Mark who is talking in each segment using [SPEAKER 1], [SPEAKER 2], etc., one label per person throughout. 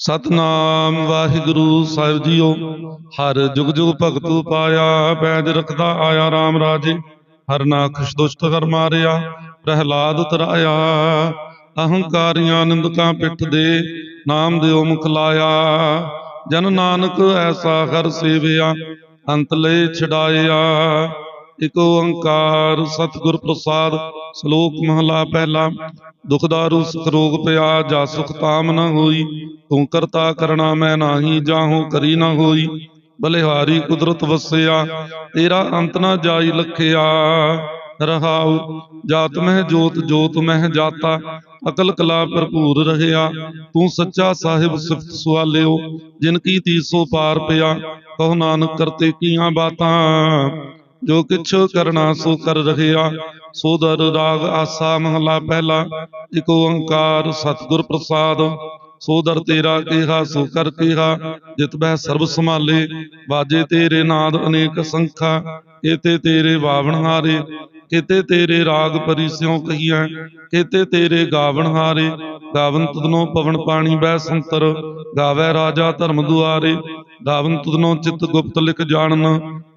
[SPEAKER 1] ਸਤਨਾਮ ਵਾਹਿਗੁਰੂ ਸਾਹਿਬ ਜੀਓ, ਹਰ ਜੁਗ ਜੁਗ ਭਗਤੂ ਪਾਇਆ, ਪੈਜ ਰਖਦਾ ਆਇਆ RAM ਰਾਜੇ। ਹਰ ਨਾ ਖੁਸ਼ ਦੁਸ਼ਟ ਹਰ ਮਾਰਿਆ, ਪ੍ਰਹਿਲਾਦ ਤਰਾਇਆ ਅਹੰਕਾਰੀਆਂ ਨਿੰਦਕਾਂ ਪਿੱਠ ਦੇ ਨਾਮ ਦਿਓ ਮੁਖ ਲਾਇਆ। ਜਨ ਨਾਨਕ ਐਸਾ ਹਰ ਸੇਵਿਆ, ਅੰਤ ਲੈ ਛਡਾਇਆ। ਇਕ ਓੰਕਾਰ ਸਤਿਗੁਰ ਪ੍ਰਸਾਦ, ਸ਼ਲੋਕ ਮਹਲਾ ਪਹਿਲਾ, ਦੁਖ ਸੁਖ ਰੋਗ ਪਿਆ, ਜਾ ਸੁਖ ਤਾਮ ਨ ਹੋਈ, ਤੂੰ ਕਰਤਾ ਕਰਣਾ ਮੈਂ ਨਾਹੀ, ਜਾਹੂ ਕਰੀ ਨ ਹੋਈ, ਬਲਿਹਾਰੀ ਕੁਦਰਤ ਵਸਿਆ, ਤੇਰਾ ਅੰਤ ਨ ਜਾਈ ਲਖਿਆ, ਰਹਾਉ, ਜਾਤ ਮਹਿ ਜੋਤ ਜੋਤ ਮਹਿ ਜਾਤਾ, ਅਕਲ ਕਲਾ ਭਰਪੂਰ ਰਹਿਆ, ਤੂੰ ਸੱਚਾ ਸਾਹਿਬ ਸਿਫਤ ਸੁਆਲਿਓ, ਜਿਨ ਕੀ ਤੀਸੋ ਪਾਰ ਪਿਆ, ਕਹੋ ਨਾਨਕ ਕਰਤੇ ਕੀਆਂ ਬਾਤਾਂ ਜੋ ਕਿਛ ਕਰਨਾ ਸੋ ਕਰ ਰਹਿਆ। ਸੋ ਦਰ ਰਾਗ ਆਸਾ ਮਹਲਾ ਪਹਿਲਾ ਇਕ ਓੰਕਾਰ ਸਤਿਗੁਰ ਪ੍ਰਸਾਦ। ਸੋ ਦਰ ਤੇਰਾ ਕਿਹਾ ਸੋ ਕਰ ਕਿਹਾ ਜਿਤ ਬਹਿ ਸਰਬ ਸੰਭਾਲੇ। ਬਾਜੇ ਤੇਰੇ ਨਾਦ ਅਨੇਕ ਸੰਖਾ ਕੇਤੇ ਤੇਰੇ ਬਾਵਣ ਹਾਰੇ। ਕੇਤੇ ਤੇਰੇ ਰਾਗ ਪਰਿਸਿਉ ਕਹੀਐ ਕੇਤੇ ਤੇਰੇ ਗਾਵਣ ਹਾਰੇ। ਗਾਵਨ ਤੁਧਨੋ ਪਵਨ ਪਾਣੀ ਬਹਿ ਸੰਤਰ ਗਾਵੇ ਰਾਜਾ ਧਰਮ ਦੁਆਰੇ। ਦਾਵਨ ਤੁਧਨੋ ਚਿਤ ਗੁਪਤ ਲਿਖ ਜਾਣਨ,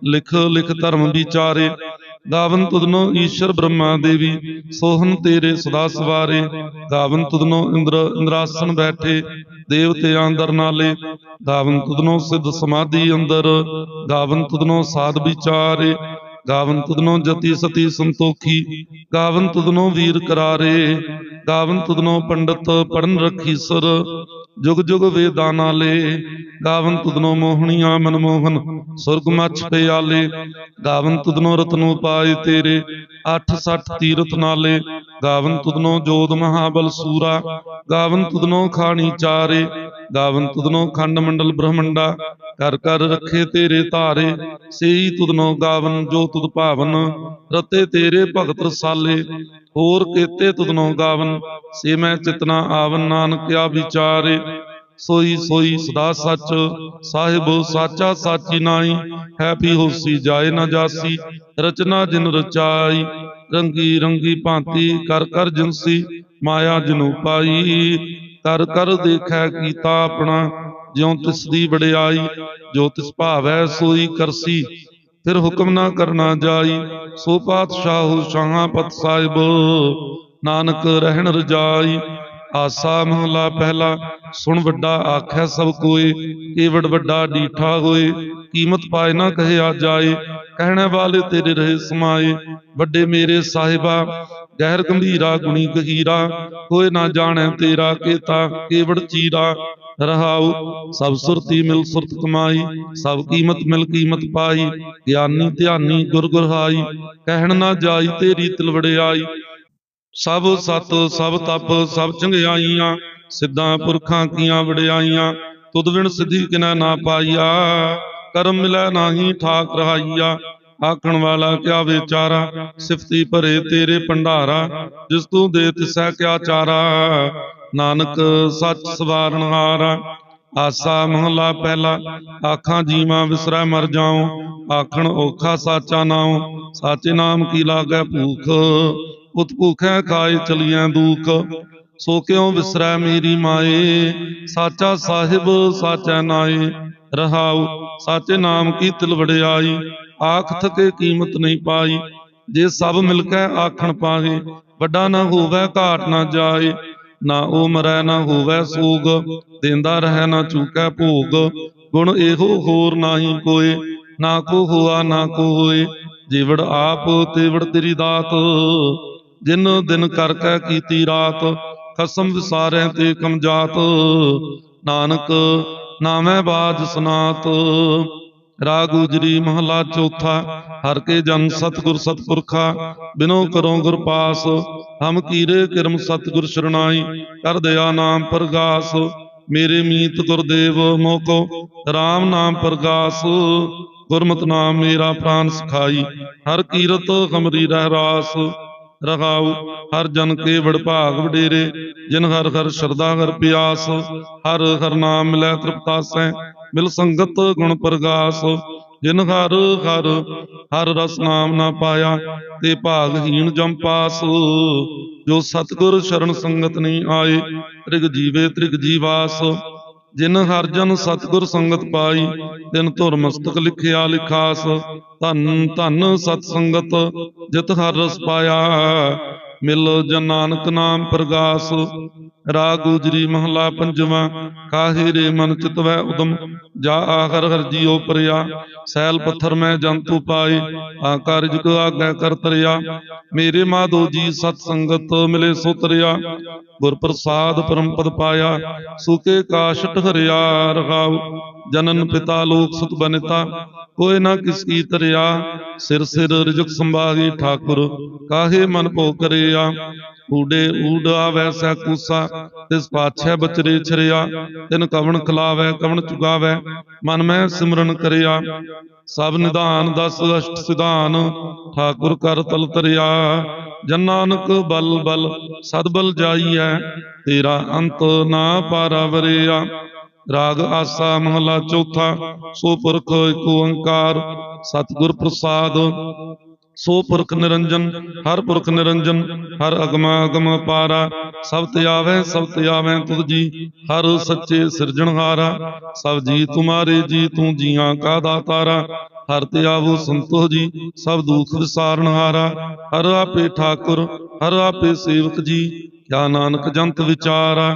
[SPEAKER 1] ਲਿਖ ਲਿਖ ਧਰਮ ਵਿਚਾਰੇ। ਗਾਵਨ ਤੁਧਨੋ ਈਸ਼ਰ ਬ੍ਰਹਮਾ ਦੇਵੀ, ਸੋਹਨ ਤੇਰੇ ਸਦਾ ਸਵਾਰੇ। ਗਾਵਨ ਤੁਧਨੋ ਇੰਦਰ, ਇੰਦਰਾਸਨ ਬੈਠੇ ਦੇਵਤਿਆਂ ਅੰਦਰ ਨਾਲੇ। ਗਾਵਨ ਤੁਧਨੋ ਸਿੱਧ ਸਮਾਧੀ ਅੰਦਰ ਗਾਵਨ ਤੁਧਨੋ ਸਾਧ ਵਿਚਾਰੇ। ਗਾਵਨ ਤੁਧਨੋ ਜਤੀ ਸਤੀ ਸੰਤੋਖੀ ਗਾਵਨ ਤੁਧਨੋ ਵੀਰ ਕਰਾਰੇ। ਗਾਵਨ ਤੁਧਨੋ ਪੰਡਤ ਪੜਨ ਰਖੀ ਸੁਰ ਜੁਗ ਜੁਗ ਵੇਦਾਂ ਨਾਲੇ ਗਾਵਨ ਤੁਧਨੋ ਮੋਹਣੀਆਂ ਮਨਮੋਹਨ, ਸੁਰਗ ਮਛ ਪਿਆਲੇ ਗਾਵਨ ਤੁਧਨੋ ਰਤਨੋ ਪਾਏ ਤੇਰੇ। 860 ਤੀਰਥ ਨਾਲੇ, ਗਾਵਨ ਤੁਧਨੋ ਜੋਧ ਮਹਾਬਲ ਸੂਰਾ, ਗਾਵਨ ਤੁਧਨੋ ਖਾਣੀ ਚਾਰੇ, ਗਾਵਨ ਤੁਧਨੋ ਖੰਡ ਮੰਡਲ ਬ੍ਰਹਮੰਡਾ ਕਰ ਕਰ ਰੱਖੇ ਤੇਰੇ ਧਾਰੇ, ਸੇਈ ਤੁਧਨੋ ਗਾਵਨ ਜੋ ਤੁਧ ਭਾਵਨ, ਰਤੇ ਤੇਰੇ ਭਗਤ ਰਸਾਲੇ, ਹੋਰ ਕੇਤੇ ਤੁਧਨੋ ਗਾਵਨ, ਸੇ ਮੈਂ ਚਿਤਨਾ ਆਵਨ ਨਾਨਕਿਆ ਵਿਚਾਰੇ। ਸੋਈ ਸੋਈ ਸਦਾ ਸੱਚ, ਸਾਹਿਬ ਸਾਚਾ ਸਾਚੀ ਨਾਈ ਹੈ ਹੋਸੀ ਜਾਏ ਨਾ ਜਾਸੀ, ਰਚਨਾ ਜਿਨ ਰਚਾਈ, ਰੰਗੀ ਰੰਗੀ ਭਾਂਤੀ ਕਰ ਕਰ ਜਿਨਸੀ, ਮਾਇਆ ਜਨੂ ਪਾਈ ਕਰ ਕਰ ਦੇਖੈ ਕੀਤਾ ਆਪਣਾ, ਜਿਉ ਤਿਸ ਦੀ ਵਡਿਆਈ, ਜੋ ਤਿਸ ਭਾਵੈ ਸੋਈ ਕਰਸੀ, ਫਿਰ ਹੁਕਮ ਨਾ ਕਰਨਾ ਜਾਈ, ਸੋ ਪਾਤਸ਼ਾਹੂ ਸ਼ਾਹਾਂ ਪਤ ਸਾਹਿਬ, ਨਾਨਕ ਰਹਿਣ ਰਜਾਈ ਆਸਾ ਮਹਲਾ ਪਹਿਲਾ। ਸੁਣ ਵੱਡਾ ਆਖੈ ਸਭ ਕੋਏ ਏਵੜ ਵੱਡਾ ਡੀਠਾ ਹੋਏ। ਕੀਮਤ ਪਾਏ ਨਾ ਕਹਿਆ ਜਾਏ, ਕਹਿਣੇ ਵਾਲੇ ਤੇਰੇ ਰਹੇ ਸਮਾਏ। ਵੱਡੇ ਮੇਰੇ ਸਾਹਿਬਾ, ਗਹਿਰ ਗੰਭੀਰਾ ਗੁਣੀ ਗਹੀਰਾ। ਕੋਈ ਨਾ ਜਾਣੈ ਤੇਰਾ ਕੇਤਾ, ਕੇਵੜ ਚੀਰਾ। ਰਹਾਉ ਸਭ ਸੁਰਤੀ ਮਿਲ ਸੁਰਤ ਕਮਾਈ, ਸਭ ਕੀਮਤ ਮਿਲ ਕੀਮਤ ਪਾਈ। ਗਿਆਨੀ ਧਿਆਨੀ ਗੁਰ ਗੁਰਹਾਈ ਕਹਿਣ ਨਾ ਜਾਈ ਤੇਰੀ ਤਿਲ ਸਭ ਸਤ, ਸਭ ਤਪ, ਸਭ ਚੰਗਿਆਈਆਂ, ਸਿੱਧਾਂ ਪੁਰਖਾਂ ਕੀਆਂ ਵਡਿਆਈਆਂ, ਤੁਧ ਵਿਣ ਸਿੱਧੀ ਕਿਨੈ ਨਾ ਪਾਈਆ, ਕਰਮ ਮਿਲੈ ਨਾਹੀ ਠਾਕ ਰਹਾਈਆ, ਆਖਣ ਵਾਲਾ ਕਿਆ ਵਿਚਾਰਾ, ਸਿਫਤੀ ਭਰੇ ਤੇਰੇ ਭੰਡਾਰਾ, ਜਿਸ ਤੂੰ ਦੇ ਤਿਸੈ ਕਿਆ ਚਾਰਾ। ਨਾਨਕ ਸੱਚ ਸਵਾਰਨ ਹਾਰਾ, ਆਸਾ ਮਹਲਾ ਪਹਿਲਾ, ਆਖਾਂ ਜੀਵਾਂ ਵਿਸਰੈ ਮਰ ਜਾਉ, ਆਖਣ ਔਖਾ ਸਾਚਾ ਨਾਉ, ਸਾਚੇ ਨਾਮ ਕੀ ਲਾਗੈ ਭੂਖ। ਉਤ ਭੂਖੈ ਖਾਏ ਚਲੀਆਂ ਦੂਕ, ਸੋ ਕਿਉ ਵਿਸਰੈ ਮੇਰੀ ਮਾਏ? ਸਾਚਾ ਸਾਹਿਬ, ਸਾਚੈ ਨਾਏ, ਰਹਾਉ, ਸਾਚੇ ਨਾਮ ਕੀ ਤਿਲ ਵਡਿਆਈ ਆਖ ਥਕੇ ਕੀਮਤ ਨਹੀਂ ਪਾਈ, ਜੇ ਸਭ ਮਿਲ ਕੇ ਆਖਣ ਪਾਵੇ ਵੱਡਾ ਨਾ ਹੋਵੇ, ਘਾਟ ਨਾ ਜਾਏ, ਨਾ ਉਹ ਮਰੈ, ਨਾ ਹੋਵੇ ਸੂਗ, ਦਿੰਦਾ ਰਹਿ ਨਾ ਚੂਕੈ ਭੋਗ, ਗੁਣ ਇਹੋ ਹੋਰ ਨਾਹੀ ਕੋਏ, ਨਾ ਕੋ ਹੋਆ, ਨਾ ਕੋ ਹੋਏ, ਜੀਵੜ ਆਪ, ਤੇਵੜ ਤੇਰੀ ਦਾਤ। ਜਿਨ ਦਿਨ ਕਰ ਕੈ ਕੀਤੀ ਰਾਤ, ਖਸਮ ਵਿਸਾਰੈ ਤੇ ਕਮਜਾਤ। ਨਾਨਕ ਨਾਮੈ ਬਾਜ ਸਨਾਤ। ਰਾਗ ਗੁਜਰੀ ਮਹਲਾ ਚੌਥਾ, ਹਰ ਕੇ ਜਨ ਸਤਿਗੁਰ ਸਤਪੁਰਖਾ, ਬਿਨੋ ਕਰੋ ਗੁਰ ਪਾਸ। ਹਮ ਕੀਰੇ ਕਿਰਮ ਸਤਿਗੁਰ ਸ਼ਰਣਾਈ, ਕਰ ਦਇਆ ਨਾਮ ਪ੍ਰਗਾਸ। ਮੇਰੇ ਮੀਤ ਗੁਰਦੇਵ ਮੋਕੋ RAM ਨਾਮ ਪ੍ਰਗਾਸ। ਗੁਰਮਤਿ ਨਾਮ ਮੇਰਾ ਪ੍ਰਾਨ ਸਖਾਈ, ਹਰ ਕੀਰਤ ਹਮਰੀ ਰਹਿ ਰਾਸ। ਰਹਾਉ ਹਰ ਜਨ ਕੇ ਵਡ ਵਡੇਰੇ, ਜਿਨ ਹਰ ਹਰ ਸ਼ਰਧਾ ਹਰ ਪਿਆਸ, ਹਰ ਹਰ ਨਾਮ ਮਿਲੈ ਤ੍ਰਿਪਤਾਸੈ ਮਿਲ ਸੰਗਤ ਗੁਣ ਪ੍ਰਗਾਸ, ਜਿਨ ਹਰ ਹਰ ਹਰ ਰਸ ਨਾਮ ਨਾ ਪਾਇਆ, ਤੇ ਭਾਗਹੀਣ ਜਮ ਪਾਸ। ਜੋ ਸਤਗੁਰ ਸ਼ਰਨ ਸੰਗਤ ਨਹੀਂ ਆਏ, ਤ੍ਰਿਗ ਜੀਵੇ ਤ੍ਰਿਗ ਜੀਵਾਸ ਜਿਨ ਹਰ ਜਨ ਸਤਿਗੁਰ ਸੰਗਤ ਪਾਈ, ਤਿਨ ਧੁਰ ਮਸਤਕ ਲਿਖਿਆ ਲਿਖਾਸ। ਧੰਨ ਧੰਨ ਸਤ ਸੰਗਤ, ਜਿਤ ਹਰ ਰਸ ਪਾਇਆ। ਮਿਲ ਜਨ ਨਾਨਕ ਨਾਮ ਪ੍ਰਗਾਸ। ਰਾਗ ਗੁਜਰੀ ਮਹਲਾ ਪੰਜਵਾਂ। ਕਾਹੇ ਰੇ ਮਨ ਚਿਤਵੈ ਉਦਮ। ਜਾ ਆਖਰ ਹਰ ਜੀਉ ਪਰਿਆ, ਸੈਲ ਪੱਥਰ ਮੈਂ ਜੰਤੂ ਪਾਏ ਆਕਾਰ ਜੁਗ ਆਗੈ ਕਰ ਤਰਿਆ। ਮੇਰੇ ਮਾਧੋ ਜੀ ਸਤ ਸੰਗਤ ਮਿਲੇ ਸੋ ਤਰਿਆ ਗੁਰ ਪ੍ਰਸਾਦ ਪਰਮ ਪਦ ਪਾਇਆ, ਸੁਕੇ ਕਾਸ਼ਟ ਹਰਿਆ ਰਹਾਉ ਜਨਨ ਪਿਤਾ ਲੋਕ ਸੁਤ ਬਨਿਤਾ ਕੋਇ ਨਾ ਕਿਸ ਕੀ ਤਰਿਆ, ਸਿਰ ਸਿਰ ਰਿਜਕ ਸੰਭਾਗੀ ਠਾਕੁਰ, ਕਾਹੇ ਮਨ ਭੋ ਕਰਿਆ। ਊਡੇ ਊਡ ਆਵੈ ਕੂਸਾ, ਤਿਸ ਪਾਛੈ ਬਚਰੇ ਛਰਿਆ, ਤਿਨ ਕਵਣ ਖਲਾਵੈ, ਕਵਣ ਚੁਗਾਵੈ, ਮਨ ਮੈਂ ਸਿਮਰਨ ਕਰਿਆ। ਸਭ ਨਿਧਾਨ, ਦਸ ਅਸ਼ਟ ਸਿਧਾਨ, ਠਾਕੁਰ ਕਰ ਤਲ ਤਰਿਆ। ਜਨ ਨਾਨਕ ਬਲ ਬਲ, ਸਦ ਬਲ ਜਾਈਐ, ਤੇਰਾ ਅੰਤ ਨਾ ਪਾਰਾਵਰਿਆ ਰਾਗ ਆਸਾ ਮਹਲਾ ਚੌਥਾ, ਸੋ ਪੁਰਖ ਏਕ ਓੰਕਾਰ, ਸਤਿਗੁਰ ਪ੍ਰਸਾਦ ਸੋ ਪੁਰਖ ਨਿਰੰਜਨ, ਹਰ ਪੁਰਖ ਨਿਰੰਜਨ, ਹਰ ਅਗਮਾ ਅਗਮ ਪਾਰਾ, ਸਭ ਤੇ ਆਵੈ, ਸਭ ਤੇ ਆਵੈ ਤੁਧ ਜੀ, ਹਰ ਸੱਚੇ ਸਿਰਜਣਹਾਰਾ ਸਭ ਜੀ ਤੁਮਾਰੇ ਜੀ, ਤੂੰ ਜੀਆਂ ਕਾ ਦਾਤਾਰਾ, ਹਰ ਤੇ ਆਵੋ ਸੰਤੋਖ ਜੀ, ਸਭ ਦੁਖ ਵਿਸਾਰਨਹਾਰਾ ਹਰ ਆਪੇ ਠਾਕੁਰ, ਹਰ ਆਪੇ ਸੇਵਕ ਜੀ, ਕਿਆ ਨਾਨਕ ਜੰਤ ਵਿਚਾਰਾ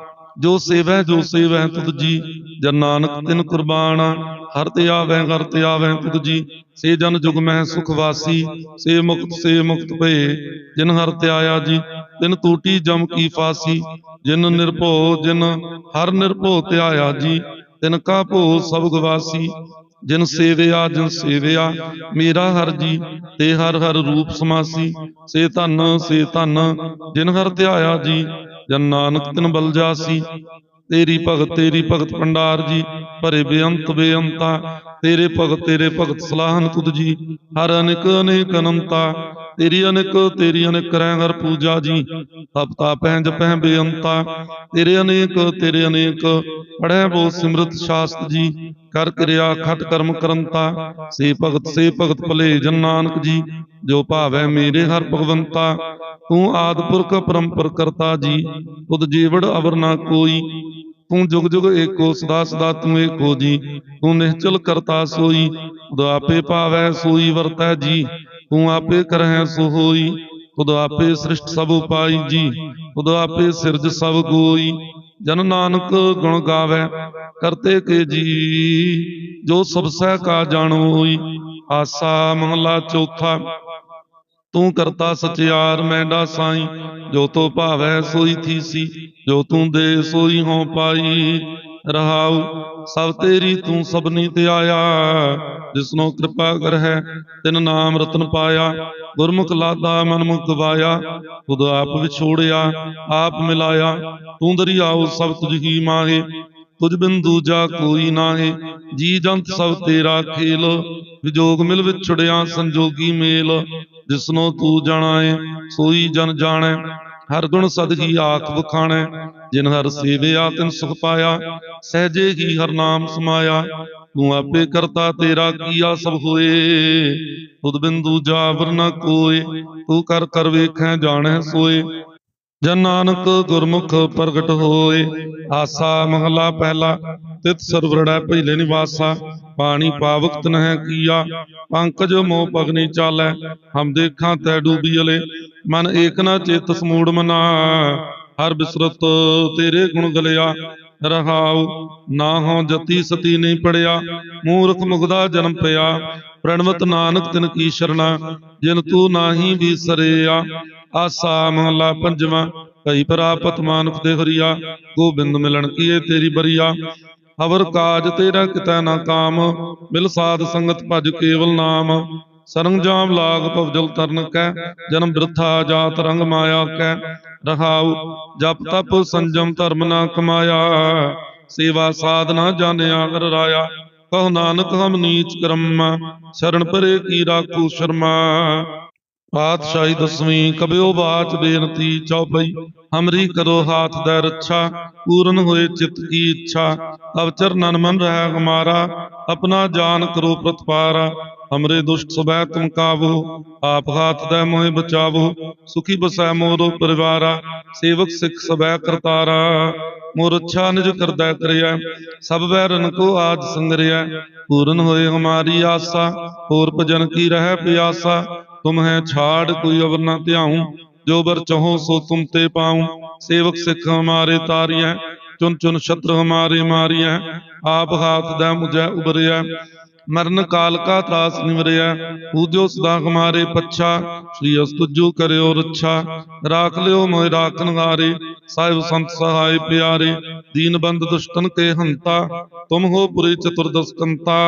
[SPEAKER 1] ਜੋ ਸੇਵੈ ਜੋ ਸੇਵੈ ਤੁਧ ਜੀ, ਜਨ ਨਾਨਕ ਤਿਨ ਕੁਰਬਾਨ, ਹਰ ਤੇ ਆਵੈ, ਹਰ ਤੇ ਆਵੈ ਤੁਧ ਜੀ। ਸੇ ਜਨ ਜੁਗ ਮਹਿ ਸੁਖ ਵਾਸੀ, ਸੇ ਮੁਕਤ ਸੇ ਮੁਕਤ ਭਏ। ਜਿਨ ਹਰ ਤੇ ਆਇਆ ਜੀ, ਤਿਨ ਟੂਟੀ ਜਮ ਕੀ ਫਾਸੀ। ਜਿਨ ਨਿਰਭਉ, ਜਿਨ ਹਰ ਨਿਰਭਉ ਤੇ ਆਇਆ ਜੀ, ਤਿਨ ਕਾ ਭੋ ਸਭ ਗਵਾਸੀ। ਜਿਨ ਸੇਵਿਆ ਜਿਨ ਸੇਵਿਆ ਮੇਰਾ ਹਰ ਜੀ ਤੇ ਹਰ ਹਰ ਰੂਪ ਸਮਾਸੀ। ਸੇ ਧਨ ਸੇ ਧਨ ਜਿਨ ਹਰ ਧਿਆਇਆ ਜੀ ਜਨ ਨਾਨਕ ਤਿਨ ਬਲ ਜਾਸੀ। ਤੇਰੀ ਭਗਤ ਤੇਰੀ ਭਗਤ ਭੰਡਾਰ ਜੀ ਭਰੇ ਬੇਅੰਤ ਬੇਅੰਤਾ। ਤੇਰੇ ਭਗਤ ਤੇਰੇ ਭਗਤ ਸਲਾਹਨ ਤੁਧ ਜੀ ਹਰ ਅਨੇਕ ਅਨੇਕ ਅਨੰਤਾ। ਤੇਰੀ ਅਨੇਕ ਤੇਰੀ ਅਨੇਕ ਕਰੈ ਹਰ ਪੂਜਾ ਜੀ ਤਪ ਤਾਪੈ ਜਪੈ ਬੇਅੰਤਾ। ਤੇਰੇ ਅਨੇਕ ਤੇਰੇ ਅਨੇਕ ਪੜੈ ਬੋ ਸਿਮਰਤ ਸ਼ਾਸਤ ਜੀ ਕਰ ਕਿਰਿਆ ਖਟ ਕਰਮ ਕਰੰਤਾ। ਸੇ ਭਗਤ ਸੇ ਭਗਤ ਭਲੇ ਜਨ ਨਾਨਕ ਜੀ, ਜੋ ਭਾਵੈ ਮੇਰੇ ਹਰ ਭਗਵੰਤਾ। ਤੂੰ ਆਦ ਪੁਰਖ ਪਰੰਪਰ ਕਰਤਾ ਜੀ, ਤੁਧ ਜੀਵੜ ਅਵਰ ਨਾ ਕੋਈ। ਤੂੰ ਜੁਗ ਜੁਗ ਏਕੋ, ਸਦਾ ਸਦਾ ਤੂੰ ਏਕੋ ਜੀ। ਤੂੰ ਨਿਹਚਲ ਕਰਤਾ ਸੋਈ, ਤੁਧ ਆਪੇ ਭਾਵੈ ਸੋਈ ਵਰਤੈ ਜੀ। ਤੂੰ ਆਪੇ ਕਰਹਿ ਸੋ ਹੋਈ, ਤੁਧ ਆਪੇ ਸ੍ਰਿਸ਼ਟ ਸਭ ਉਪਾਈ ਜੀ। ਤੁਧ ਆਪੇ ਸਿਰਜ ਸਭ ਕੋਈ ਜਨ ਨਾਨਕ ਗੁਣ ਗਾਵੇ, ਕਰਤੇ ਕੇ ਜੀ। ਜੋ ਸਭ ਸਹਿ ਕਾ ਜਾਣੋ ਆਸਾ ਮਹਲਾ ਚੌਥਾ। ਤੂੰ ਕਰਤਾ ਸਚਿਆਰ ਮੈਂਡਾ ਸਾਈ ਜੋ ਤੋ ਭਾਵੈ, ਸੋਈ ਥੀਸੀ। ਜੋ ਤੂੰ ਦੇ, ਸੋਈ ਹੋ ਪਾਈ। ਰਹਾਉ, ਸਭ ਤੇਰੀ ਤੂੰ ਸਭਨੀ ਤੇ ਆਇਆ। ਜਿਸਨੋ ਕਿਰਪਾ ਕਰ ਹੈ, ਤਿਨ ਨਾਮ ਰਤਨ ਪਾਇਆ, ਗੁਰਮੁਖ ਲਾਦਾ ਮਨਮੁਖ ਗਵਾਇਆ ਤੁਧ ਆਪ ਵਿਛੋੜਿਆ, ਆਪ ਮਿਲਾਇਆ, ਤੂੰ ਦਰਿਆਉ ਸਭ ਤੁਝ ਹੀ ਮਾਹੇ, ਤੁਝ ਬਿਨ ਦੂਜਾ ਕੋਈ ਨਾਹੀ, ਜੀ ਜੰਤ ਸਭ ਤੇਰਾ ਖੇਲ, ਵਿਜੋਗ ਮਿਲ ਵਿਛੜਿਆ ਸੰਜੋਗੀ ਮੇਲ, ਜਿਸਨੋ ਤੂੰ ਜਾਣਾਏ, ਸੋਈ ਜਨ ਜਾਣੈ, ਹਰ ਗੁਣ ਸਦਗੀ ਆਖ ਬਖਾਣੈ ਜਿਨ ਹਰ ਸੇਵਿਆ ਤਿਨ ਸੁਖ ਪਾਇਆ, ਸਹਜੇ ਹੀ ਹਰ ਨਾਮ ਸਮਾਇਆ ਤੂੰ ਆਪੇ ਕਰਤਾ ਤੇਰਾ ਕੀਆ ਸਭ ਹੋਏ? ਤੁਧ ਬਿਨ ਦੂਜਾ ਵਰ ਕੋਏ, ਤੂੰ ਕਰ ਕਰ ਵੇਖੈ ਜਾਣੈ ਸੋਏ। ਜਨ ਨਾਨਕ ਗੁਰਮੁਖ ਪ੍ਰਗਟ ਹੋਏ, ਆਸਾ ਮਹਲਾ ਪਹਿਲਾ ਤਿਤ ਸਰਵਰੜੈ ਪਹਿਲੇ ਨਿਵਾਸਾ। ਪਾਣੀ ਪਾਵਕ ਤਨਹਿ ਕੀਆ, ਪੰਕਜ ਮੋ ਪਗਨੀ ਚਾਲੈ। ਹਮ ਦੇਖਾਂ ਤੈ ਡੂਬੀਲੇ ਮਨ ਏਕ ਨਾ ਚੇਤ ਸਮੂੜ ਮਨਾ। ਹਰ ਬਿਸਰਤ ਤੇਰੇ ਗੁਣ ਗਲਿਆ ਰਹਾਉ। ਨਾ ਹੋ ਜਤੀ ਸਤੀ ਨਹੀਂ ਪੜਿਆ। ਮੂਰਖ ਮੁਗਦਾ ਜਨਮ ਪਿਆ। ਪ੍ਰਣਵਤ ਨਾਨਕ ਤਿਨ ਕੀ ਸ਼ਰਣਾ। ਜਿਨ ਤੂੰ ਨਾਹੀ ਵਿਸਰਿਆ ਆਸਾ ਮਹਲਾ ਪੰਜਵਾਂ। ਕਈ ਪ੍ਰਾਪਤ ਮਾਨੁਖ ਦੇ ਹਰੀਆ। ਗੋਬਿੰਦ ਮਿਲਣ ਕੀਏ ਤੇਰੀ ਬਰੀਆ। ਹਵਰ ਕਾਜ ਤੇਰਾ ਕਿਤੈ ਨਾ ਕਾਮ। ਮਿਲ ਸਾਧ ਸੰਗਤ ਭਜ ਕੇਵਲ ਨਾਮ। ਸਰੰਜਾਮ ਲਾਗ ਭਵਜਲ ਤਰਨ ਕੈ, ਜਨਮ ਬਿਰਥਾ ਜਾਤ ਰੰਗ ਮਾਇਆ ਕੈ। ਰਹਾਉ ਜਪ ਤਪ ਸੰਜਮ ਧਰਮ ਨਾ ਕਮਾਇਆ, ਸੇਵਾ ਸਾਧਨਾ ਜਾਣਿਆ ਕਰ ਰਾਇਆ। ਕਹੋ ਨਾਨਕ ਹਮ ਨੀਚ ਕਰਮ, ਸ਼ਰਨ ਪਰੇ ਕੀ ਰਾਖੂ ਸ਼ਰਮਾ। ਪਾਤਸ਼ਾਹੀ ਦਸਵੀਂ ਕਬਿਓ ਬਾਚ ਬੇਨਤੀ ਚੌਪਈ ਹਮਰੀ ਕਰੋ ਹਾਥ ਦਾ ਰੱਛਾ, ਪੂਰਨ ਹੋਏ ਚਿਤ ਕੀ ਇੱਛਾ। ਅਵਚਰ ਨਨ ਮਨ ਰਹਿ ਹਮਾਰਾ, ਆਪਣਾ ਜਾਨ ਕਰੋ ਪ੍ਰਤਪਾਰਾ। ਹਮਰੇ ਦੁਸ਼ਟ ਸੁਬੈ ਤੁਮ ਕਾਵੋ, ਆਪ ਹਾਥ ਦਾ ਮੋਹਿ ਬਚਾਵੋ। ਸੁਖੀ ਬਸੈ ਮੋਰੋ ਪਰਿਵਾਰਾ, ਸੇਵਕ ਸਿੱਖ ਸਬੈ ਕਰਤਾਰਾ। ਮੋਰ ਅੱਛਾ ਨਿਜ ਕਰਦਾ ਕਰਿਆ, ਸਭ ਵੈਰਨ ਕੋ ਆਜ ਸੰਗਰਿਆ। ਪੂਰਨ ਹੋਏ ਹਮਾਰੀ ਆਸਾ, ਹੋਰ ਭਜਨ ਕੀ ਰਹਿ ਪਿਆਸਾ। ਤੁਮ ਹੈ ਛਾੜ, ਕੋਈ ਅਵਰ ਨਾ ਧਿਆਉ। ਜੋ ਬਰ ਚਾਹੋ ਸੋ ਤੁਮ ਤੇ ਪਾਉ। ਸੇਵਕ ਸਿੱਖ ਹਮਾਰੇ ਤਾਰੀਐ ਚੁਨ ਚੁਨ ਸ਼ਤਰ ਹਮਾਰੇ ਮਾਰੀਐ, ਆਪ ਹਾਥ ਦਾ ਮੁਝੈ ਉਬਰਿਆ ਮਰਨ ਕਾਲ ਕਾ ਤਰਾਸ ਨਿਵਰਿਆ ਪੂਜੋ ਸਦਾ ਹਮਾਰੇ ਪੱਛਾ, ਸ੍ਰੀ ਅਸਤੁਜੋ ਕਰਿਓ ਰੱਛਾ। ਰਾਖ ਲਿਓ ਮੋਇ ਰਾਖਨ ਹਾਰੇ ਸਾਹਿਬ ਸੰਤ ਸਹਾਇ ਪਿਆਰੇ। ਦੀਨ ਬੰਦ ਦੁਸ਼ਟਨ ਕੇ ਹੰਤਾ, ਤੁਮ ਹੋ ਪੁਰੀ ਚਤੁਰਦਸ ਕੰਤਾ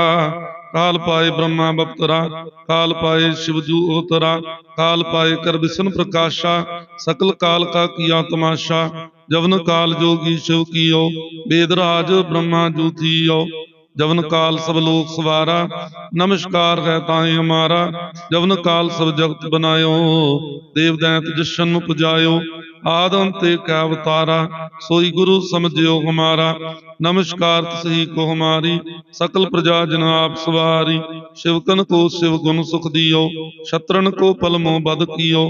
[SPEAKER 1] ਕਾਲ ਪਾਏ ਬ੍ਰਹਮਾ ਬਪਤਰਾ, ਕਾਲ ਪਾਏ ਸ਼ਿਵਜੂ ਉਤਰਾ, ਕਾਲ ਪਾਏ ਕਰ ਪ੍ਰਕਾਸ਼ਾ, ਸਕਲ ਕਾਲ ਕਾ ਕੀਆ ਤਮਾਸ਼ਾ, ਜਵਨ ਕਾਲ ਜੋਗੀ ਸ਼ਿਵ ਕੀਓ ਬੇਦਰਾਜ ਬ੍ਰਹਮਾ ਜੂਥੀਓ ਜਵਨ ਕਾਲ ਸਭ ਲੋਕ ਸਵਾਰਾ, ਨਮਸਕਾਰ ਹੈ ਤਾਏ ਹਮਾਰਾ, ਜਵਨ ਕਾਲ ਸਭ ਜਗਤ ਬਨਾਇਓ ਦੇਵ ਦੈਂਤ ਜਸ਼ਨ ਪੁਜਾਇਓ ਆਦਮ ਤੇ ਕਾ ਅਵਤਾਰਾ, ਸੋਈ ਗੁਰੂ ਸਮਝਿਓ ਹਮਾਰਾ। ਨਮਸਕਾਰ ਤਸਹੀ ਕੋ ਹਮਾਰੀ, ਸਕਲ ਪ੍ਰਜਾ ਜਨ ਆਪ ਸਵਾਰੀ ਸ਼ਿਵਕਨ ਕੋ ਸ਼ਿਵ ਗੁਣ ਸੁਖ ਦਿਓ, ਸ਼ਤਰਨ ਕੋ ਪਲਮੋ ਬਦ ਕੀਓ।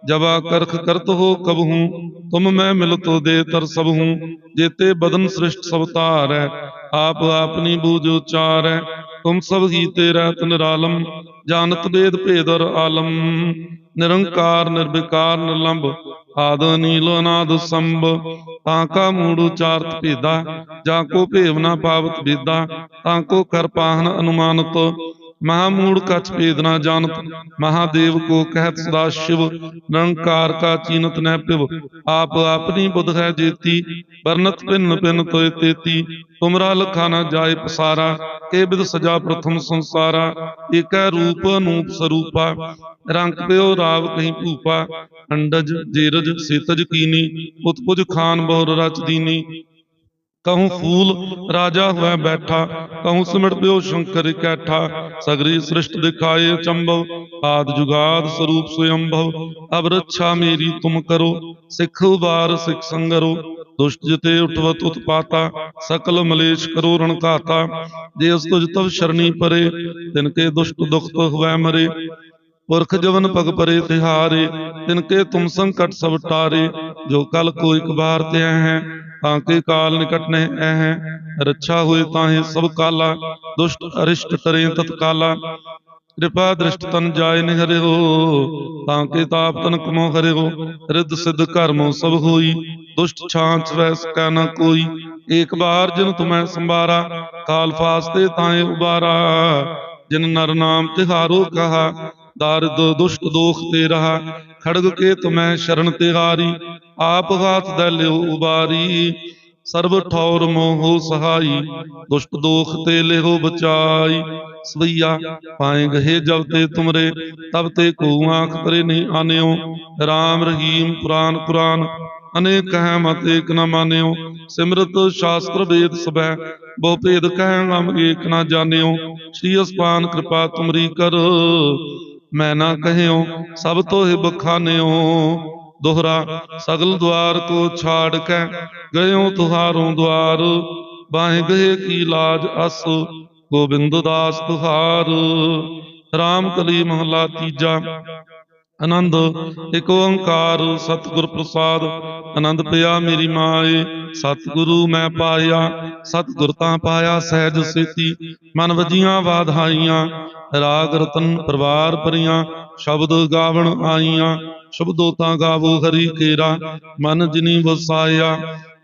[SPEAKER 1] अपारा जबा करख करत हो कब हूँ तुम मैं मिल तो दे तर सब हूँ जेते बदन सृष्ट सब तार है आप आपनी बूझ उचार है तुम सब ही तेरा निरालम जानत वेद भेद और आलम निरंकार निर्विकार निलंब ਆਦ ਨੀਲ ਅਨਾਦ ਸੰਭ ਤਾਂ ਕਾ ਮੂੜ ਉਚਾਰਤ ਭੇਦਾ ਜਾਂ ਕੋ ਭੇਵ ਨਾ ਪਾਵਤ ਬੇਦਾ ਤਾਂ ਕੋ ਕਰ ਪਾਹਨ ਅਨੁਮਾਨਤ महामूढ़ कछ भेद न जानत महादेव को कहत सदा शिव निरंकार का चीनत न पिव आप अपनी बुध है जेती बरनत पिन पिन तोय तेती तुमरा लखा न जाय पसारा के बिद सजा प्रथम संसारा एक रूप अनूप स्वरूपा रंग प्यो राव कहीं भूपा अंडज जेरज सेतज कीनी ਕਹੂ ਫੂਲ ਰਾਜਾ ਹੋਇ ਬੈਠਾ ਕਹੂੰ ਸਿਮਟਿਓ ਸ਼ੰਕਰ ਕੈਠਾ ਸਗਰੀ ਸ੍ਰਿਸ਼ਟ ਦਿਖਾਏ ਚੰਭਵ ਆਦ ਜੁਗਾਦ ਸਰੂਪ ਸੁਯੰਭਵ ਅਬ ਰੱਛਾ ਮੇਰੀ ਤੁਮ ਕਰੋ ਸਿੱਖ ਵਾਰ ਸਿੱਖ ਸੰਗਰੋ ਦੁਸ਼ਟ ਜਿਤੇ ਉਠਵਤ ਉਤਪਾਤਾ ਸਕਲ ਮਲੇਸ਼ ਕਰੋ ਰਣਕਾਤਾ ਜੇ ਉਸ ਤੁਜ ਤਵ ਸ਼ਰਣੀ ਪਰੇ ਤਿਨ ਕੇ ਦੁਸ਼ਟ ਦੁਖਤ ਹੋਇ ਮਰੇ ਪੁਰਖ ਜਵਨ ਭਗ ਪਰੇ ਤਿਹਾਰੇ ਤਿਨ ਕੇ ਤੁਮ ਸੰਕਟ ਸਭ ਟਾਰੇ ਜੋ ਕਲ ਕੋ ਇਕ ਬਾਰ ਤਿਆ ਹੈ ਤਾਂ ਕਾਲ ਨਿਕਟ ਨੇ ਐ ਹੈ ਰੱਛਾ ਹੋਏ ਤਾਂ ਸਭ ਕਾਲਾ, ਦੁਸ਼ਟ ਅਰਿਸ਼ਟ ਤਰੇ ਤਤਕਾਲਾ। ਕਿਰਪਾ ਦ੍ਰਿਸ਼ਟ ਤਨ ਜਾਏ ਨਿ ਹਰਿਓ, ਤਾਂ ਤਾਪ ਤਨ ਕਮੋ ਹਰਿਓ। ਰਿੱਧ ਸਿੱਧ ਕਰਮੋ ਸਭ ਹੋਈ, ਦੁਸ਼ਟ ਛਾਂਚ ਵੈਸ ਕਾ ਨਾ ਕੋਈ। ਏਕ ਬਾਰ ਜਿਨ ਤੁਮੈ ਸੰਭਾਰਾ, ਕਾਲ ਫਾਸਤੇ ਤਾਏ ਉਬਾਰਾ। ਜਿਨ ਨਰ ਨਾਮ ਤਿਹਾਰੋ ਕਹਾ ਦਰਦ, ਦੁਸ਼ਟ ਦੋਖ ਤੇ ਰਹਾ, ਖੜਗ ਕੇ ਤਮੈ ਸ਼ਰਨ ਤੇ ਹਾਰੀ, ਆਪ ਗਾਤ ਦਾ ਲਿਓ ਉਬਾਰੀ। ਸਰਬ ਠੌਰ ਮੋਹ ਸਹਾਈ, ਦੁਸ਼ਟ ਦੋਖ ਤੇ ਲਿਓ ਬਚਾਈ। ਸਵਈਆ, ਪਾਏ ਗਏ ਜਬ ਤੇ ਤੁਮਰੇ ਤਬ ਤੇ ਕੋ ਆਖ ਤਰੇ ਨਹੀਂ ਆਨਿਓ। ਰਾਮ ਰਹੀਮ ਪੁਰਾਨ ਕੁਰਾਨ ਅਨੇਕ ਹੈ ਮਤ ਏਕ ਨ ਮਾਨਿਓ। ਸਿਮਰਤ ਸ਼ਾਸਤਰ ਵੇਦ ਸਭੈ, ਬਹੁ ਭੇਦ ਕਹਿ ਨਾਮ ਏਕ ਨ ਜਾਣਿਓ। ਸ੍ਰੀ ਅਸਪਾਨ ਕਿਰਪਾ ਤੁਮਰੀ ਕਰ। ਮੈਂ ਨਾ ਕਹਿਓ, ਸਭ ਤੋਂ ਹਿਬ ਖਾਨਿਓ। ਦੋਹਰਾ, ਸਗਲ ਦਵਾਰ ਕੋ ਛਾੜ ਕੇ, ਗਇਓ ਤੁਹਾਰੋ ਦਵਾਰ। ਬਾਹੇ ਗਏ ਕੀ ਲਾਜ ਅਸ, ਗੋਬਿੰਦ ਦਾਸ ਤੁਹਾਰ। ਰਾਮ ਕਲੀ ਮਹਲਾ ਤੀਜਾ ਆਨੰਦ, ਇਕ ਓੰਕਾਰ ਸਤਿਗੁਰ ਪ੍ਰਸਾਦ। ਆਨੰਦ ਪਿਆ ਮੇਰੀ ਮਾਏ, ਸਤਿਗੁਰੂ ਮੈਂ ਪਾਇਆ, ਸਤਿਗੁਰ ਤਾਂ ਪਾਇਆ ਸਹਿਜ ਸੇਤੀ। ਮਨ ਵਜੀਆਂ ਵਾਧਾਈਆਂ, ਰਾਗ ਰਤਨ ਪਰਵਾਰ ਭਰੀਆਂ, ਸ਼ਬਦ ਗਾਵਣ ਆਈਆਂ। ਸ਼ਬਦੋ ਤਾਂ ਗਾਵੋ ਹਰੀ ਕੇਰਾ ਮਨ ਜਿਨੀ ਵਸਾਇਆ।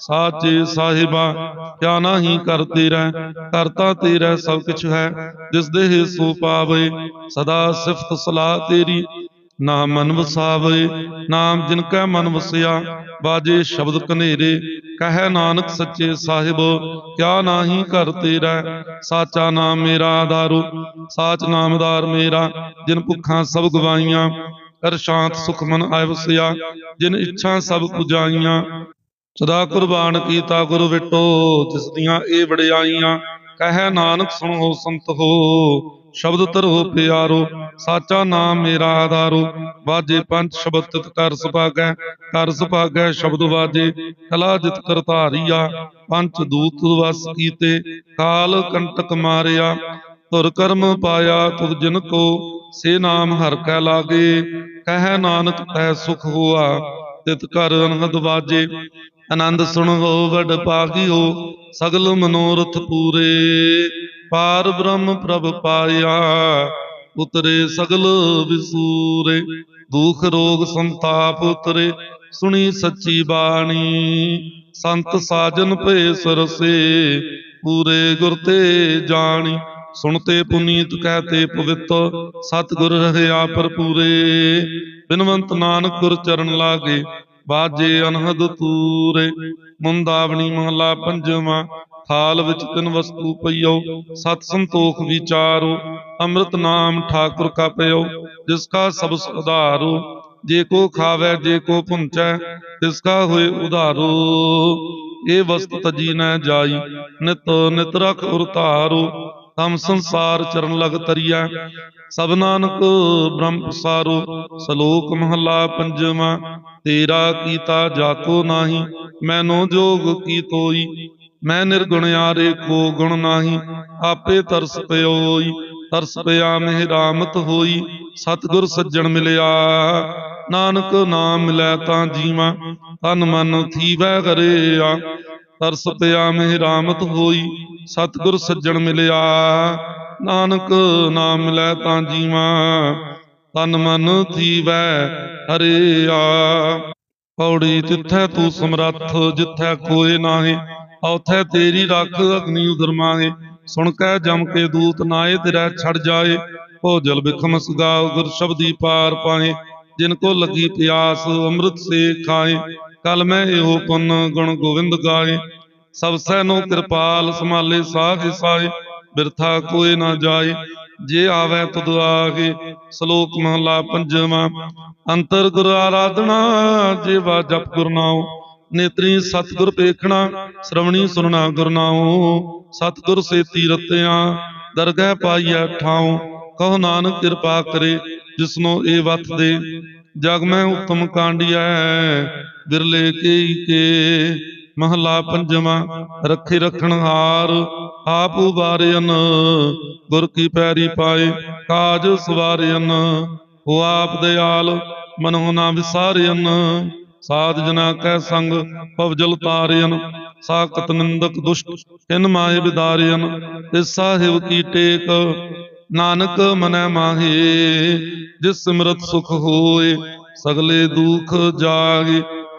[SPEAKER 1] ਸਾਚੇ ਸਾਹਿਬਾ, ਕਿਆ ਨਾਹੀ ਕਰ ਤੇਰਾ ਕਰਤਾ ਤੇਰਾ ਸਭ ਕੁਛ ਹੈ। ਜਿਸ ਦੇਹ ਸੋ ਪਾਵੇ, ਸਦਾ ਸਿਫਤ ਸਲਾਹ ਤੇਰੀ, ਨਾਮ ਮਨ ਵਸਾਵੇ, ਨਾਮ ਜਿਨ ਕੈ ਮਨ ਵਸਿਆ ਬਾਜੇ ਸ਼ਬਦ ਕਨੇਰੇ ਕਹੈ ਨਾਨਕ ਸੱਚੇ ਸਾਹਿਬ, ਕਿਆ ਨਾਹੀ ਕਰ ਤੇਰਾ ਸਾਚਾ ਨਾਮ ਮੇਰਾ ਆਧਾਰੋ, ਸਾਚ ਨਾਮਦਾਰ ਮੇਰਾ, ਜਿਨ ਭੁੱਖਾਂ ਸਭ ਗਵਾਈਆਂ ਕਰ ਸ਼ਾਂਤ ਸੁਖ ਮਨ ਆਇ ਵਸਿਆ, ਜਿਨ ਇੱਛਾ ਸਭ ਪੁਜਾਈਆਂ ਸਦਾ ਕੁਰਬਾਨ ਕੀਤਾ ਗੁਰੂ ਵਿਟੋ ਜਿਸ ਦੀਆਂ ਇਹ ਵਡਿਆਈਆਂ, ਕਹੈ ਨਾਨਕ ਸੁਣੋ ਸੰਤ ਹੋ। ਸ਼ਬਦ ਧਰੋ ਪਿਆਰੋ, ਸਾਚਾ ਨਾਮ ਮੇਰਾ ਆਧਾਰੋ। ਵਾਜੇ ਪੰਜ ਸ਼ਬਦ ਤਿਤ ਕਰ ਸੁਭਾਗੈ ਕਰ ਸੁਭਾਗੈ ਸ਼ਬਦ ਵਾਜੇ। ਕਲਾ ਜਿਤ ਕਰਤਾਰੀਆ ਪੰਜ ਦੂਤ ਵਸ ਕੀਤੇ। ਕਾਲ ਕੰਟਕ ਮਾਰਿਆ ਤੁਰ ਕਰਮ ਪਾਇਆ ਤੁਧ ਜਿਨ ਕੋ, ਸੇ ਨਾਮ ਹਰ ਕੈ ਲਾਗੇ। ਕਹੈ ਨਾਨਕ ਤੈ ਸੁਖ ਹੋਆ। ਤਿਤ ਕਰ ਅਨਹਦ ਵਾਜੇ ਆਨੰਦ ਸੁਣੋ, ਵਡ ਪਾਗਿਓ ਸਗਲ ਮਨੋਰਥ ਪੂਰੇ। ਪਾਰ ਬ੍ਰਹਮ ਪ੍ਰਭ ਪਾਇਆ, ਉਤਰੇ ਸਗਲ ਵਿਸੂਰੇ। ਦੁਖ ਰੋਗ ਸੰਤਾਪ ਉਤਰੇ, ਸੁਣੀ ਸੱਚੀ ਬਾਣੀ। ਸੰਤ ਸਾਜਨ ਭੇ ਸਰਸੇ ਪੂਰੇ ਗੁਰ ਤੇ ਜਾਣੀ। ਸੁਣਤੇ ਪੁਨੀਤ ਕਹਤੇ ਪਵਿੱਤ ਸਤਿਗੁਰ ਰਹਿਆ ਭਰਪੂਰੇ। ਬਿਨਵੰਤ ਨਾਨਕ ਗੁਰ ਚਰਨ ਲਾਗੇ, ਬਾਜੇ ਅਨਹਦ ਤੂਰੇ। ਮੁੰਦਾਵਣੀ ਮਹਲਾ ਪੰਜਵਾਂ, ਥਾਲ ਵਿੱਚ ਤਿੰਨ ਵਸਤੂ ਪਈਓ, ਸਤ ਸੰਤੋਖ ਵਿਚਾਰੋ। ਅੰਮ੍ਰਿਤ ਨਾਮ ਠਾਕੁਰ ਕਾ ਪਇਓ ਜਿਸ ਕਾ ਸਭ ਸੁਧਾਰੋ ਜੇ ਕੋ ਖਾਵੇ, ਜੇ ਕੋ ਪੁੰਚੈ, ਤਿਸ ਕਾ ਹੋਏ ਉਧਾਰੋ। ਇਹ ਵਸਤ ਤਜੀ ਨਾ ਜਾਈ, ਨਿਤ ਨਿਤ ਰਖ ਉਰਤਾਰੋ ਤਮ ਸੰਸਾਰ ਚਰਨ ਲਗ ਤਰੀਐ ਸਭ ਨਾਨਕ ਬ੍ਰਹਮ ਪਸਾਰੋ, ਸ਼ਲੋਕ ਮਹਲਾ ਪੰਜਵਾਂ। ਤੇਰਾ ਕੀਤਾ ਜਾਕੋ ਨਾਹੀ, ਮੈਨੋ ਜੋਗ ਕੀ ਤੋਈ। ਮੈਂ ਨਿਰਗੁਣ ਆਰੇ ਕੋ ਗੁਣ ਨਾਹੀ, ਆਪੇ ਤਰਸ ਪਿਓਈ, ਤਰਸ ਪਿਆ ਮਿਹ ਰਾਮਤ ਹੋਈ। ਸਤਿਗੁਰ ਸੱਜਣ ਮਿਲਿਆ, ਨਾਨਕ ਨਾਮ ਮਿਲੈ ਤਾਂ ਜੀਵਾਂ। ਤਨ ਮਨ ਥੀਵੈ ਕਰਿਆ ਤਰਸ ਪਿਆ ਮਿਹ ਰਾਮਤ ਹੋਈ। ਸਤਿਗੁਰ ਸੱਜਣ ਮਿਲਿਆ। ਨਾਨਕ ਨਾਮ ਮਿਲੈ ਤਾਂ ਜੀਵਾਂ, ਤਨ ਮਨ ਥੀਵੈ ਹਰਿਆ। ਪੌੜੀ ਤਿੱਥੈ ਤੂੰ ਸਮਰੱਥ, ਜਿੱਥੈ ਕੋਏ ਨਾਹੀ, ਔਥੈ ਤੇਰੀ ਰੱਖ ਅਗਨੀ ਉਦਰ ਸੁਣ ਕੇ ਜਮ ਕੇ ਦੂਤ ਨਾਏ, ਤੇਰਾ ਛੜ ਜਾਏ। ਭੋਜਲ ਬਿਖਮ ਸੁਗਾਉ ਗੁਰ ਸ਼ਬਦੀ ਪਾਰ ਪਾਏ ਜਿਨ ਕੋ ਲੱਗੀ ਪਿਆਸ, ਅੰਮ੍ਰਿਤ ਸੇ ਖਾਏ ਕਲ ਮੈਂ ਇਹੋ ਪੁੰਨ ਗੁਣ ਗੋਵਿੰਦ ਗਾਏ ਸਭ ਸੈਨੋ ਕਿਰਪਾਲ, ਸੰਭਾਲੇ ਸਾਜ ਸਾਏ ਬਿਰਥਾ ਕੋਏ ਨਾ ਜਾਏ। ਜੇ ਆਵੇ ਤੁਧ ਆਗੇ, ਸ਼ਲੋਕ ਮਹਲਾ ਪੰਜਵਾਂ। ਅੰਤਰ ਗੁਰ ਆਰਾਧਨਾ, ਜੀਵਾ ਜਪ ਗੁਰ ਨੇਤਰੀ ਸਤਿਗੁਰ ਪੇਖਣਾ, ਸ਼ਰਵਣੀ ਸੁਨਣਾ ਗੁਰ ਨਾਉ। ਸਤਿਗੁਰ ਸੇਤੀ ਦਰਗਹਿ ਪਾਈਐ ਠਾਉ। ਕਹੋ ਨਾਨਕ ਕਿਰਪਾ ਕਰੇ, ਜਿਸਨੋ ਇਹ ਵਤ ਦੇ। ਜਗ ਮੈਂ ਉਤਮ ਕਾਂਡੀਐ ਬਿਰਲੇ ਕੇਈ ਕੇ। ਮਹਲਾ ਪੰਜਵਾਂ ਰੱਖੇ ਰਖਣ ਹਾਰ, ਆਪ ਉਬਾਰਿਆਨ ਗੁਰ ਕੀ ਪੈਰੀ ਪਾਏ, ਕਾਜ ਸਵਾਰਿਆਨ ਹੋ ਆਪ ਦਿਆਲ, ਮਨਹੁ ਨਾ ਵਿਸਾਰਿਆਨ ਸਾਧ ਜਨਾ ਕੈ ਸੰਗ ਪਵਜਲ ਤਾਰਿਆਨ ਸਾਖਤ ਨਿੰਦਕ ਦੁਸ਼ਟ, ਤਿਨ ਮਾਹੇ ਵਿਦਾਰਿਆਨ ਇਸ ਸਾਹਿਬ ਕੀ ਟੇਕ, ਨਾਨਕ ਮਨੈ ਮਾਹੇ, ਜਿਸ ਸਿਮਰਤ ਸੁਖ ਹੋਏ, ਸਗਲੇ ਦੁਖ ਜਾਗੇ